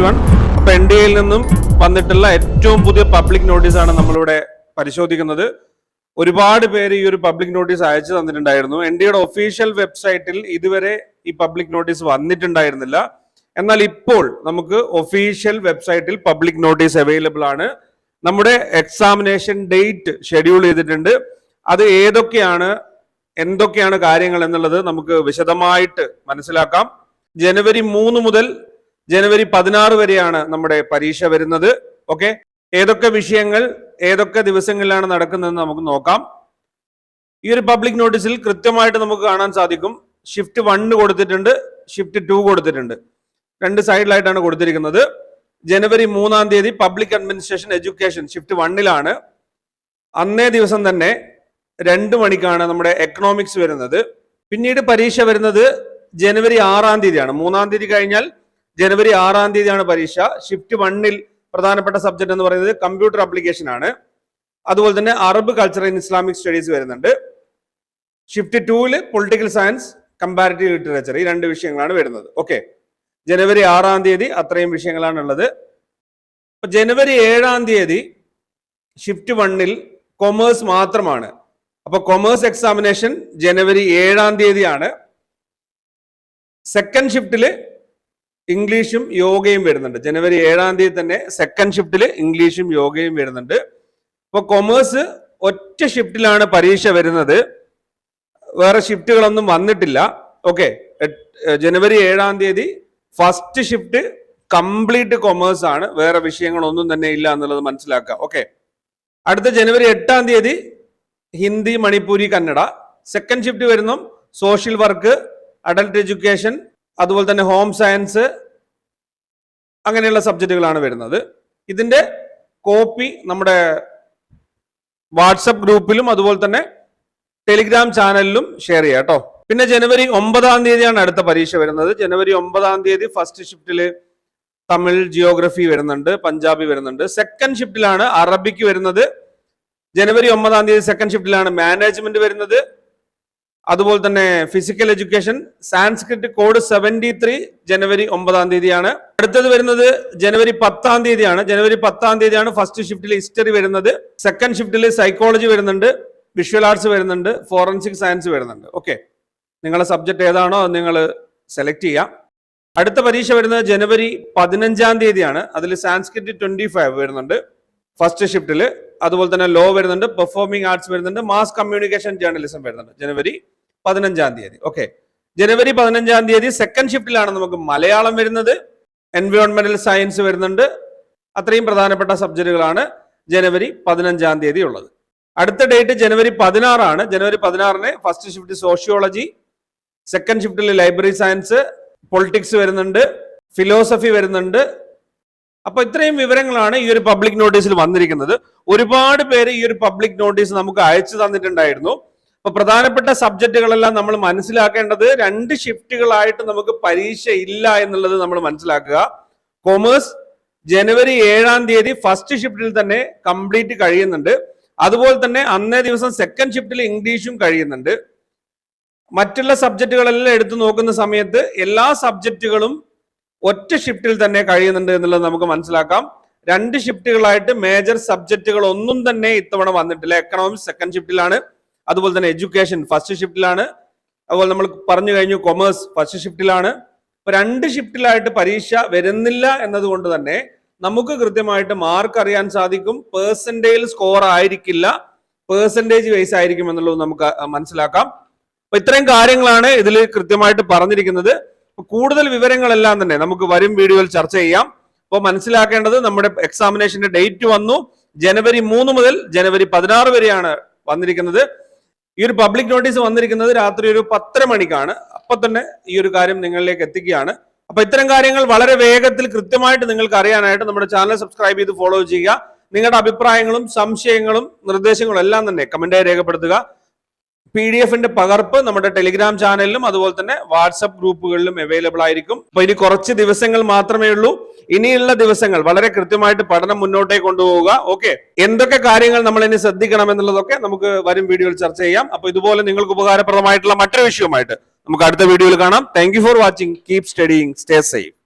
Every one അപ്പൊ N D എയിൽ നിന്നും വന്നിട്ടുള്ള ഏറ്റവും പുതിയ പബ്ലിക് നോട്ടീസാണ് നമ്മളിവിടെ പരിശോധിക്കുന്നത്. ഒരുപാട് പേര് ഈ ഒരു പബ്ലിക് നോട്ടീസ് അയച്ചു തന്നിട്ടുണ്ടായിരുന്നു. എൻ ഡിയുടെ ഒഫീഷ്യൽ വെബ്സൈറ്റിൽ ഇതുവരെ ഈ പബ്ലിക് നോട്ടീസ് വന്നിട്ടുണ്ടായിരുന്നില്ല. എന്നാൽ ഇപ്പോൾ നമുക്ക് ഒഫീഷ്യൽ വെബ്സൈറ്റിൽ പബ്ലിക് നോട്ടീസ് അവൈലബിൾ ആണ്. നമ്മുടെ എക്സാമിനേഷൻ ഡേറ്റ് ഷെഡ്യൂൾ ചെയ്തിട്ടുണ്ട്. അത് ഏതൊക്കെയാണ് എന്തൊക്കെയാണ് കാര്യങ്ങൾ എന്നുള്ളത് നമുക്ക് വിശദമായിട്ട് മനസ്സിലാക്കാം. ജനുവരി മൂന്ന് മുതൽ ജനുവരി പതിനാറ് വരെയാണ് നമ്മുടെ പരീക്ഷ വരുന്നത്. ഓക്കെ? ഏതൊക്കെ വിഷയങ്ങൾ ഏതൊക്കെ ദിവസങ്ങളിലാണ് നടക്കുന്നതെന്ന് നമുക്ക് നോക്കാം. ഈ ഒരു പബ്ലിക് നോട്ടീസിൽ കൃത്യമായിട്ട് നമുക്ക് കാണാൻ സാധിക്കും. ഷിഫ്റ്റ് വണ്ണ് കൊടുത്തിട്ടുണ്ട് ഷിഫ്റ്റ് ടു കൊടുത്തിട്ടുണ്ട്. രണ്ട് സൈഡിലായിട്ടാണ് കൊടുത്തിരിക്കുന്നത്. ജനുവരി മൂന്നാം തീയതി പബ്ലിക് അഡ്മിനിസ്ട്രേഷൻ എഡ്യൂക്കേഷൻ ഷിഫ്റ്റ് വണ്ണിലാണ് അന്നേ ദിവസം തന്നെ രണ്ട് മണിക്കാണ് നമ്മുടെ എക്കണോമിക്സ് വരുന്നത്. പിന്നീട് പരീക്ഷ വരുന്നത് ജനുവരി ആറാം തീയതിയാണ്. മൂന്നാം തീയതി കഴിഞ്ഞാൽ ജനുവരി ആറാം തീയതിയാണ് പരീക്ഷ. ഷിഫ്റ്റ് വണ്ണിൽ പ്രധാനപ്പെട്ട സബ്ജക്ട് എന്ന് പറയുന്നത് കമ്പ്യൂട്ടർ അപ്ലിക്കേഷൻ ആണ്. അതുപോലെ തന്നെ Arab culture in Islamic studies വരുന്നുണ്ട്. ഷിഫ്റ്റ് ടൂവിൽ പൊളിറ്റിക്കൽ സയൻസ് കമ്പാരിറ്റീവ് ലിറ്ററേച്ചർ ഈ രണ്ട് വിഷയങ്ങളാണ് വരുന്നത്. ഓക്കെ ജനുവരി ആറാം തീയതി അത്രയും വിഷയങ്ങളാണ് ഉള്ളത് അപ്പൊ ജനുവരി ഏഴാം തീയതി ഷിഫ്റ്റ് വണ്ണിൽ കൊമേഴ്സ് മാത്രമാണ്. അപ്പൊ കൊമേഴ്സ് എക്സാമിനേഷൻ ജനുവരി ഏഴാം തീയതിയാണ്. സെക്കൻഡ് ഷിഫ്റ്റിൽ ഇംഗ്ലീഷും യോഗയും വരുന്നുണ്ട്. ജനുവരി ഏഴാം തീയതി തന്നെ സെക്കൻഡ് ഷിഫ്റ്റിൽ ഇംഗ്ലീഷും യോഗയും വരുന്നുണ്ട്. ഇപ്പോൾ കൊമേഴ്സ് ഒറ്റ ഷിഫ്റ്റിലാണ് പരീക്ഷ വരുന്നത്. വേറെ ഷിഫ്റ്റുകളൊന്നും വന്നിട്ടില്ല. ഓക്കെ ജനുവരി ഏഴാം തീയതി ഫസ്റ്റ് ഷിഫ്റ്റ് കംപ്ലീറ്റ് കൊമേഴ്സ് ആണ്. വേറെ വിഷയങ്ങളൊന്നും തന്നെ ഇല്ല എന്നുള്ളത് മനസ്സിലാക്കുക. ഓക്കെ അടുത്ത ജനുവരി എട്ടാം തീയതി ഹിന്ദി മണിപ്പൂരി കന്നഡ. സെക്കൻഡ് ഷിഫ്റ്റ് വരുന്നു. സോഷ്യൽ വർക്ക് അഡൽട്ട് എഡ്യൂക്കേഷൻ അതുപോലെ തന്നെ ഹോം സയൻസ് അങ്ങനെയുള്ള സബ്ജക്റ്റുകളാണ് വരുന്നത്. ഇതിന്റെ കോപ്പി നമ്മുടെ വാട്സപ്പ് ഗ്രൂപ്പിലും അതുപോലെ തന്നെ ടെലിഗ്രാം ചാനലിലും ഷെയർ ചെയ്യാം കേട്ടോ പിന്നെ ജനുവരി ഒമ്പതാം തീയതിയാണ് അടുത്ത പരീക്ഷ വരുന്നത്. ജനുവരി ഒമ്പതാം തീയതി ഫസ്റ്റ് ഷിഫ്റ്റിൽ തമിഴ് ജിയോഗ്രഫി വരുന്നുണ്ട് പഞ്ചാബി വരുന്നുണ്ട്. സെക്കൻഡ് ഷിഫ്റ്റിലാണ് അറബിക്ക് വരുന്നത്. ജനുവരി ഒമ്പതാം തീയതി സെക്കൻഡ് ഷിഫ്റ്റിലാണ് മാനേജ്മെന്റ് വരുന്നത്. അതുപോലെ തന്നെ physical education Sanskrit code seventy three ജനുവരി ഒമ്പതാം തീയതിയാണ്. അടുത്തത് വരുന്നത് ജനുവരി പത്താം തീയതിയാണ്. ജനുവരി പത്താം തീയതിയാണ് ഫസ്റ്റ് ഷിഫ്റ്റിൽ ഹിസ്റ്ററി വരുന്നത്. സെക്കൻഡ് ഷിഫ്റ്റിൽ സൈക്കോളജി വരുന്നുണ്ട്. വിഷ്വൽ ആർട്സ് വരുന്നുണ്ട്. ഫോറൻസിക് സയൻസ് വരുന്നുണ്ട്. ഓക്കെ നിങ്ങളുടെ സബ്ജക്ട് ഏതാണോ അത് നിങ്ങൾ സെലക്ട് ചെയ്യാം. അടുത്ത പരീക്ഷ വരുന്നത് ജനുവരി പതിനഞ്ചാം തീയതിയാണ്. അതിൽ സാൻസ്ക്രിറ്റ് ട്വന്റി ഫൈവ് വരുന്നുണ്ട് ഫസ്റ്റ് ഷിഫ്റ്റിൽ അതുപോലെ തന്നെ ലോ വരുന്നുണ്ട് പെർഫോമിംഗ് ആർട്സ് വരുന്നുണ്ട് മാസ് കമ്മ്യൂണിക്കേഷൻ ജേർണലിസം വരുന്നുണ്ട്. ജനുവരി പതിനഞ്ചാം തീയതി. ഓക്കെ ജനുവരി പതിനഞ്ചാം തീയതി സെക്കൻഡ് ഷിഫ്റ്റിലാണ് നമുക്ക് മലയാളം വരുന്നത്. എൻവയോൺമെന്റൽ സയൻസ് വരുന്നുണ്ട്. അത്രയും പ്രധാനപ്പെട്ട സബ്ജക്റ്റുകളാണ് ജനുവരി പതിനഞ്ചാം തീയതി ഉള്ളത്. അടുത്ത ഡേറ്റ് ജനുവരി പതിനാറാണ്. ജനുവരി പതിനാറിന് ഫസ്റ്റ് ഷിഫ്റ്റ് സോഷ്യോളജി സെക്കൻഡ് ഷിഫ്റ്റിൽ ലൈബ്രറി സയൻസ് പൊളിറ്റിക്സ് വരുന്നുണ്ട് ഫിലോസഫി വരുന്നുണ്ട് അപ്പൊ ഇത്രയും വിവരങ്ങളാണ് ഈ ഒരു പബ്ലിക് നോട്ടീസിൽ വന്നിരിക്കുന്നത്. ഒരുപാട് പേര് ഈ ഒരു പബ്ലിക് നോട്ടീസ് നമുക്ക് അയച്ചു തന്നിട്ടുണ്ടായിരുന്നു. അപ്പൊ പ്രധാനപ്പെട്ട സബ്ജക്റ്റുകളെല്ലാം നമ്മൾ മനസ്സിലാക്കേണ്ടത് രണ്ട് ഷിഫ്റ്റുകളായിട്ട് നമുക്ക് പരീക്ഷ ഇല്ല എന്നുള്ളത് നമ്മൾ മനസ്സിലാക്കുക. കൊമേഴ്സ് ജനുവരി ഏഴാം തീയതി ഫസ്റ്റ് ഷിഫ്റ്റിൽ തന്നെ കംപ്ലീറ്റ് കഴിയുന്നുണ്ട്. അതുപോലെ തന്നെ അന്നേ ദിവസം സെക്കൻഡ് ഷിഫ്റ്റിൽ ഇംഗ്ലീഷും കഴിയുന്നുണ്ട്. മറ്റുള്ള സബ്ജക്റ്റുകളെല്ലാം എടുത്തു നോക്കുന്ന സമയത്ത് എല്ലാ സബ്ജക്റ്റുകളും ഒറ്റ ഷിഫ്റ്റിൽ തന്നെ കഴിയുന്നുണ്ട് എന്നുള്ളത് നമുക്ക് മനസ്സിലാക്കാം. രണ്ട് ഷിഫ്റ്റുകളായിട്ട് മേജർ സബ്ജക്റ്റുകൾ ഒന്നും തന്നെ ഇത്തവണ വന്നിട്ടില്ല. എക്കണോമിക്സ് സെക്കൻഡ് ഷിഫ്റ്റിലാണ് അതുപോലെ തന്നെ എഡ്യൂക്കേഷൻ ഫസ്റ്റ് ഷിഫ്റ്റിലാണ് അതുപോലെ നമ്മൾ പറഞ്ഞു കഴിഞ്ഞു കൊമേഴ്സ് ഫസ്റ്റ് ഷിഫ്റ്റിലാണ് അപ്പൊ രണ്ട് ഷിഫ്റ്റിലായിട്ട് പരീക്ഷ വരുന്നില്ല എന്നതുകൊണ്ട് തന്നെ നമുക്ക് കൃത്യമായിട്ട് മാർക്ക് അറിയാൻ സാധിക്കും. പേഴ്സന്റേജ് സ്കോർ ആയിരിക്കില്ല. പേഴ്സന്റേജ് വൈസ് ആയിരിക്കും എന്നുള്ളത് നമുക്ക് മനസ്സിലാക്കാം. അപ്പൊ ഇത്രയും കാര്യങ്ങളാണ് ഇതിൽ കൃത്യമായിട്ട് പറഞ്ഞിരിക്കുന്നത്. കൂടുതൽ വിവരങ്ങളെല്ലാം തന്നെ നമുക്ക് വരും വീഡിയോയിൽ ചർച്ച ചെയ്യാം. അപ്പോൾ മനസ്സിലാക്കേണ്ടത് നമ്മുടെ എക്സാമിനേഷന്റെ ഡേറ്റ് വന്നു. ജനുവരി മൂന്ന് മുതൽ ജനുവരി പതിനാറ് വരെയാണ് വന്നിരിക്കുന്നത്. ഈ ഒരു പബ്ലിക് നോട്ടീസ് വന്നിരിക്കുന്നത് രാത്രി ഒരു പത്തര മണിക്കാണ്. അപ്പൊ തന്നെ ഈ ഒരു കാര്യം നിങ്ങളിലേക്ക് എത്തിക്കുകയാണ്. അപ്പൊ ഇത്തരം കാര്യങ്ങൾ വളരെ വേഗത്തിൽ കൃത്യമായിട്ട് നിങ്ങൾക്ക് അറിയാനായിട്ട് നമ്മുടെ ചാനൽ സബ്സ്ക്രൈബ് ചെയ്ത് ഫോളോ ചെയ്യുക. നിങ്ങളുടെ അഭിപ്രായങ്ങളും സംശയങ്ങളും നിർദ്ദേശങ്ങളും എല്ലാം തന്നെ കമന്റായി രേഖപ്പെടുത്തുക. പി ഡി എഫിന്റെ പകർപ്പ് നമ്മുടെ ടെലിഗ്രാം ചാനലിലും അതുപോലെ തന്നെ വാട്സപ്പ് ഗ്രൂപ്പുകളിലും അവൈലബിൾ ആയിരിക്കും. അപ്പൊ ഇനി കുറച്ച് ദിവസങ്ങൾ മാത്രമേ ഉള്ളൂ. ഇനിയുള്ള ദിവസങ്ങൾ വളരെ കൃത്യമായിട്ട് പഠനം മുന്നോട്ടേക്ക് കൊണ്ടുപോവുക. ഓക്കെ എന്തൊക്കെ കാര്യങ്ങൾ നമ്മൾ ഇനി ശ്രദ്ധിക്കണം എന്നുള്ളതൊക്കെ നമുക്ക് വരും വീഡിയോയിൽ ചർച്ച ചെയ്യാം. അപ്പൊ ഇതുപോലെ നിങ്ങൾക്ക് ഉപകാരപ്രദമായിട്ടുള്ള മറ്റൊരു വിഷയവുമായിട്ട് നമുക്ക് അടുത്ത വീഡിയോയിൽ കാണാം. Thank for watching keep studying stay safe